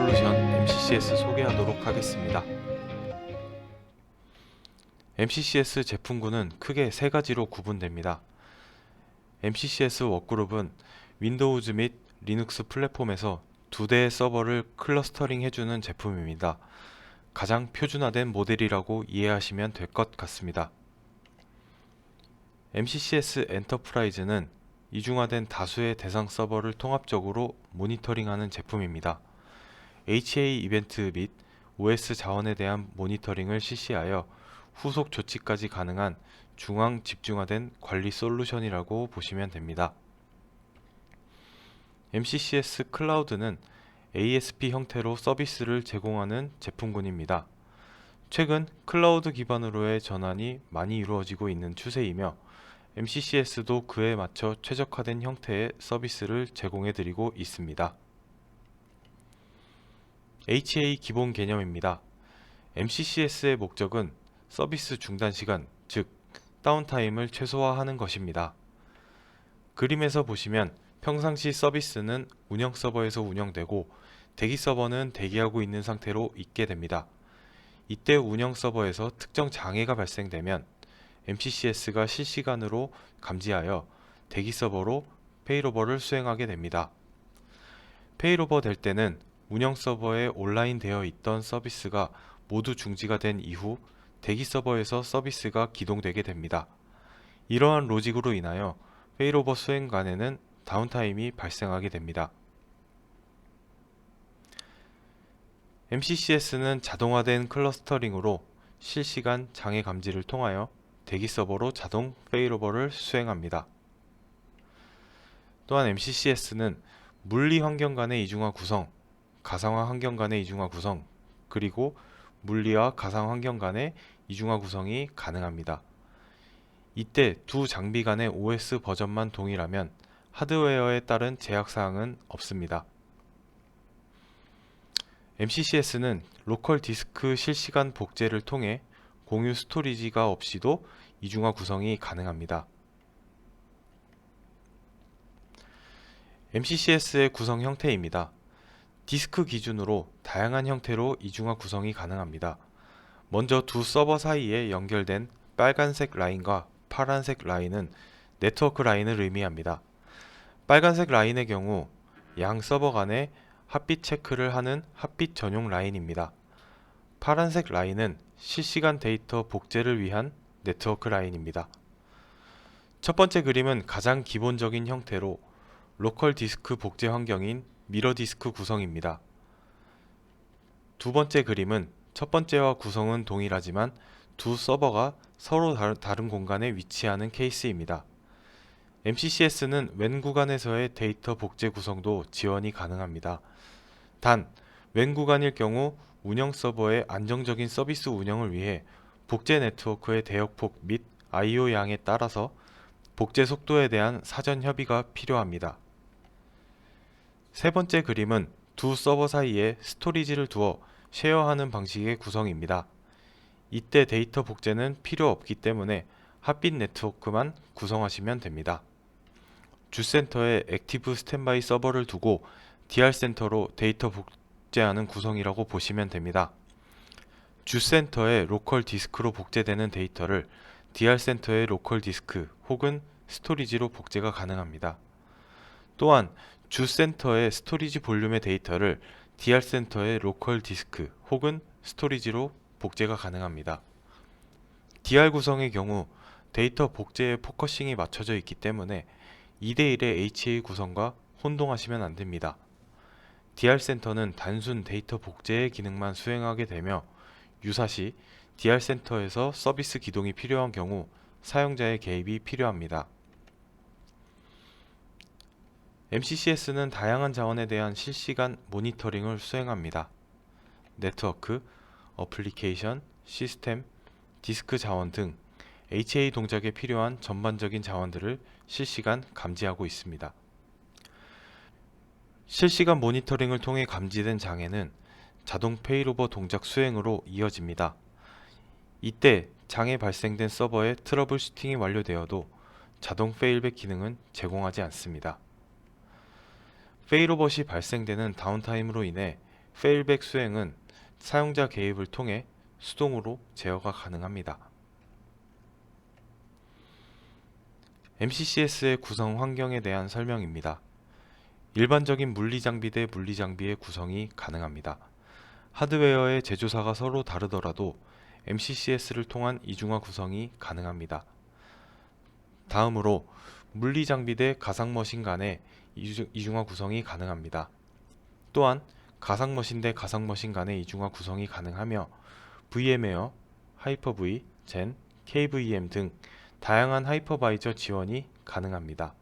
솔루션 MCCS 소개하도록 하겠습니다. MCCS 제품군은 크게 세 가지로 구분됩니다. MCCS 워크그룹은 윈도우즈 및 리눅스 플랫폼에서 두 대의 서버를 클러스터링 해주는 제품입니다. 가장 표준화된 모델이라고 이해하시면 될 것 같습니다. MCCS 엔터프라이즈는 이중화된 다수의 대상 서버를 통합적으로 모니터링하는 제품입니다. HA 이벤트 및 OS 자원에 대한 모니터링을 실시하여 후속 조치까지 가능한 중앙 집중화된 관리 솔루션이라고 보시면 됩니다. MCCS 클라우드는 ASP 형태로 서비스를 제공하는 제품군입니다. 최근 클라우드 기반으로의 전환이 많이 이루어지고 있는 추세이며 MCCS도 그에 맞춰 최적화된 형태의 서비스를 제공해 드리고 있습니다. HA 기본 개념입니다. MCCS의 목적은 서비스 중단 시간, 즉 다운타임을 최소화하는 것입니다. 그림에서 보시면 평상시 서비스는 운영 서버에서 운영되고 대기 서버는 대기하고 있는 상태로 있게 됩니다. 이때 운영 서버에서 특정 장애가 발생되면 MCCS가 실시간으로 감지하여 대기 서버로 페이로버를 수행하게 됩니다. 페이로버 될 때는 운영 서버에 온라인 되어 있던 서비스가 모두 중지가 된 이후 대기 서버에서 서비스가 기동되게 됩니다. 이러한 로직으로 인하여 페이로버 수행간에는 다운타임이 발생하게 됩니다. MCCS는 자동화된 클러스터링으로 실시간 장애 감지를 통하여 대기 서버로 자동 페이로버를 수행합니다. 또한 MCCS는 물리 환경 간의 이중화 구성, 가상화 환경 간의 이중화 구성, 그리고 물리와 가상 환경 간의 이중화 구성이 가능합니다. 이때 두 장비 간의 OS 버전만 동일하면 하드웨어에 따른 제약 사항은 없습니다. MCCS는 로컬 디스크 실시간 복제를 통해 공유 스토리지가 없이도 이중화 구성이 가능합니다. MCCS의 구성 형태입니다. 디스크 기준으로 다양한 형태로 이중화 구성이 가능합니다. 먼저 두 서버 사이에 연결된 빨간색 라인과 파란색 라인은 네트워크 라인을 의미합니다. 빨간색 라인의 경우 양 서버 간의 핫빗 체크를 하는 핫빗 전용 라인입니다. 파란색 라인은 실시간 데이터 복제를 위한 네트워크 라인입니다. 첫 번째 그림은 가장 기본적인 형태로 로컬 디스크 복제 환경인 미러 디스크 구성입니다. 두 번째 그림은 첫 번째와 구성은 동일하지만 두 서버가 서로 다른 공간에 위치하는 케이스입니다. MCCS는 웬 구간에서의 데이터 복제 구성도 지원이 가능합니다. 단, 웬 구간일 경우 운영 서버의 안정적인 서비스 운영을 위해 복제 네트워크의 대역폭 및 I/O 양에 따라서 복제 속도에 대한 사전 협의가 필요합니다. 세 번째 그림은 두 서버 사이에 스토리지를 두어 쉐어하는 방식의 구성입니다. 이때 데이터 복제는 필요 없기 때문에 핫빗 네트워크만 구성하시면 됩니다. 주센터에 액티브 스탠바이 서버를 두고 DR 센터로 데이터 복제하는 구성이라고 보시면 됩니다. 주센터의 로컬 디스크로 복제되는 데이터를 DR 센터의 로컬 디스크 혹은 스토리지로 복제가 가능합니다. 또한 주 센터의 스토리지 볼륨의 데이터를 DR 센터의 로컬 디스크 혹은 스토리지로 복제가 가능합니다. DR 구성의 경우 데이터 복제에 포커싱이 맞춰져 있기 때문에 2대1의 HA 구성과 혼동하시면 안 됩니다. DR 센터는 단순 데이터 복제의 기능만 수행하게 되며 유사시 DR 센터에서 서비스 기동이 필요한 경우 사용자의 개입이 필요합니다. MCCS는 다양한 자원에 대한 실시간 모니터링을 수행합니다. 네트워크, 어플리케이션, 시스템, 디스크 자원 등 HA 동작에 필요한 전반적인 자원들을 실시간 감지하고 있습니다. 실시간 모니터링을 통해 감지된 장애는 자동 페이로버 동작 수행으로 이어집니다. 이때 장애 발생된 서버의 트러블 슈팅이 완료되어도 자동 페일백 기능은 제공하지 않습니다. 페일오버시 발생되는 다운타임으로 인해 페일백 수행은 사용자 개입을 통해 수동으로 제어가 가능합니다. MCCS의 구성 환경에 대한 설명입니다. 일반적인 물리장비 대 물리장비의 구성이 가능합니다. 하드웨어의 제조사가 서로 다르더라도 MCCS를 통한 이중화 구성이 가능합니다. 다음으로 물리장비 대 가상머신 간의 이중- 이중화 구성이 가능합니다. 또한 가상머신 대 가상머신 간의 이중화 구성이 가능하며 VM웨어, 하이퍼V, 젠, KVM 등 다양한 하이퍼바이저 지원이 가능합니다.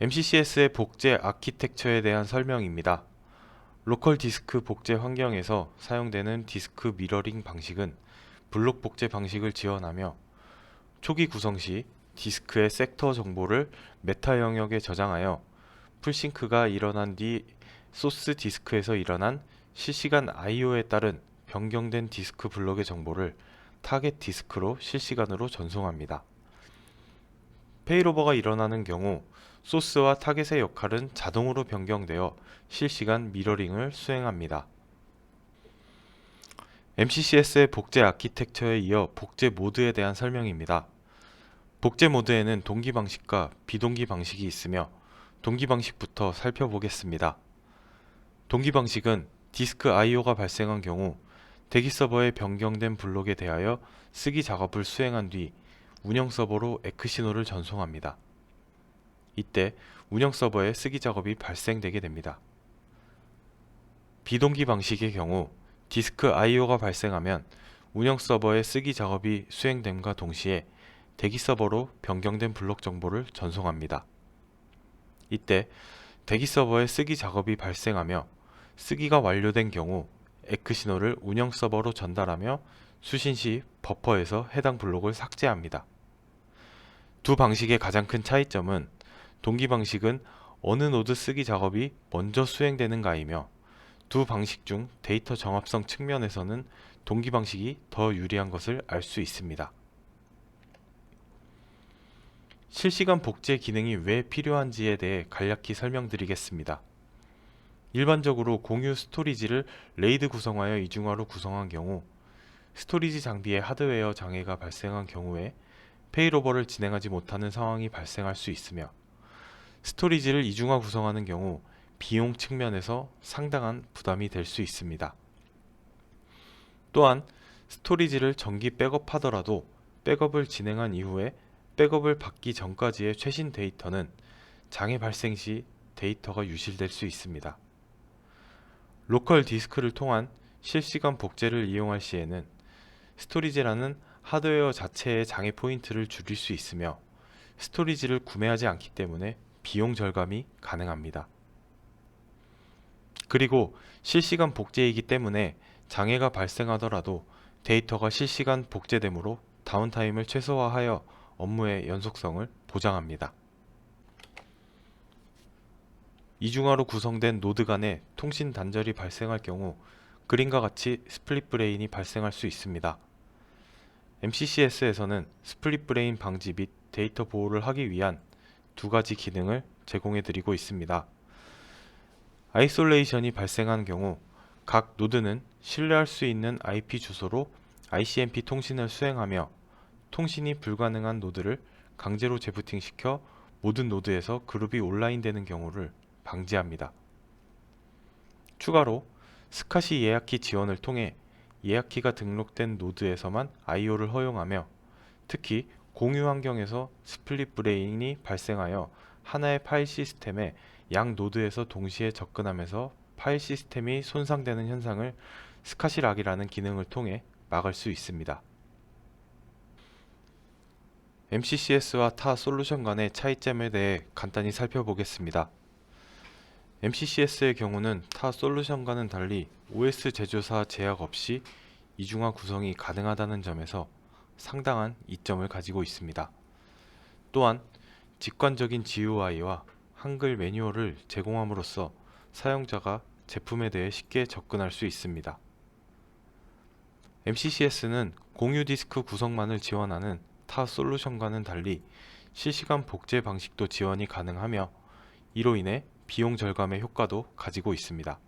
MCCS의 복제 아키텍처에 대한 설명입니다. 로컬 디스크 복제 환경에서 사용되는 디스크 미러링 방식은 블록 복제 방식을 지원하며 초기 구성 시 디스크의 섹터 정보를 메타 영역에 저장하여 풀싱크가 일어난 뒤 소스 디스크에서 일어난 실시간 I/O에 따른 변경된 디스크 블록의 정보를 타겟 디스크로 실시간으로 전송합니다. 페이로버가 일어나는 경우 소스와 타겟의 역할은 자동으로 변경되어 실시간 미러링을 수행합니다. MCCS의 복제 아키텍처에 이어 복제 모드에 대한 설명입니다. 복제 모드에는 동기 방식과 비동기 방식이 있으며 동기 방식부터 살펴보겠습니다. 동기 방식은 디스크 I/O가 발생한 경우 대기 서버에 변경된 블록에 대하여 쓰기 작업을 수행한 뒤 운영 서버로 에크 신호를 전송합니다. 이때 운영 서버에 쓰기 작업이 발생되게 됩니다. 비동기 방식의 경우 디스크 I/O가 발생하면 운영 서버에 쓰기 작업이 수행됨과 동시에 대기 서버로 변경된 블록 정보를 전송합니다. 이때 대기 서버에 쓰기 작업이 발생하며 쓰기가 완료된 경우 에크 신호를 운영 서버로 전달하며 수신 시 버퍼에서 해당 블록을 삭제합니다. 두 방식의 가장 큰 차이점은 동기 방식은 어느 노드 쓰기 작업이 먼저 수행되는가이며 두 방식 중 데이터 정합성 측면에서는 동기 방식이 더 유리한 것을 알 수 있습니다. 실시간 복제 기능이 왜 필요한지에 대해 간략히 설명드리겠습니다. 일반적으로 공유 스토리지를 레이드 구성하여 이중화로 구성한 경우 스토리지 장비의 하드웨어 장애가 발생한 경우에 페이로버를 진행하지 못하는 상황이 발생할 수 있으며 스토리지를 이중화 구성하는 경우 비용 측면에서 상당한 부담이 될 수 있습니다. 또한 스토리지를 정기 백업하더라도 백업을 진행한 이후에 백업을 받기 전까지의 최신 데이터는 장애 발생 시 데이터가 유실될 수 있습니다. 로컬 디스크를 통한 실시간 복제를 이용할 시에는 스토리지라는 하드웨어 자체의 장애 포인트를 줄일 수 있으며 스토리지를 구매하지 않기 때문에 비용 절감이 가능합니다. 그리고 실시간 복제이기 때문에 장애가 발생하더라도 데이터가 실시간 복제되므로 다운타임을 최소화하여 업무의 연속성을 보장합니다. 이중화로 구성된 노드 간의 통신 단절이 발생할 경우 그림과 같이 스플릿 브레인이 발생할 수 있습니다. MCCS에서는 스플릿 브레인 방지 및 데이터 보호를 하기 위한 두 가지 기능을 제공해 드리고 있습니다. 아이솔레이션이 발생한 경우 각 노드는 신뢰할 수 있는 IP 주소로 ICMP 통신을 수행하며 통신이 불가능한 노드를 강제로 재부팅시켜 모든 노드에서 그룹이 온라인되는 경우를 방지합니다. 추가로 스카시 예약키 지원을 통해 예약키가 등록된 노드에서만 I/O를 허용하며 특히 공유 환경에서 스플릿 브레인이 발생하여 하나의 파일 시스템에 양 노드에서 동시에 접근하면서 파일 시스템이 손상되는 현상을 스카시락이라는 기능을 통해 막을 수 있습니다. MCCS와 타 솔루션 간의 차이점에 대해 간단히 살펴보겠습니다. MCCS의 경우는 타 솔루션과는 달리 OS 제조사 제약 없이 이중화 구성이 가능하다는 점에서 상당한 이점을 가지고 있습니다. 또한 직관적인 GUI와 한글 매뉴얼을 제공함으로써 사용자가 제품에 대해 쉽게 접근할 수 있습니다. MCCS는 공유 디스크 구성만을 지원하는 타 솔루션과는 달리 실시간 복제 방식도 지원이 가능하며 이로 인해 비용 절감의 효과도 가지고 있습니다.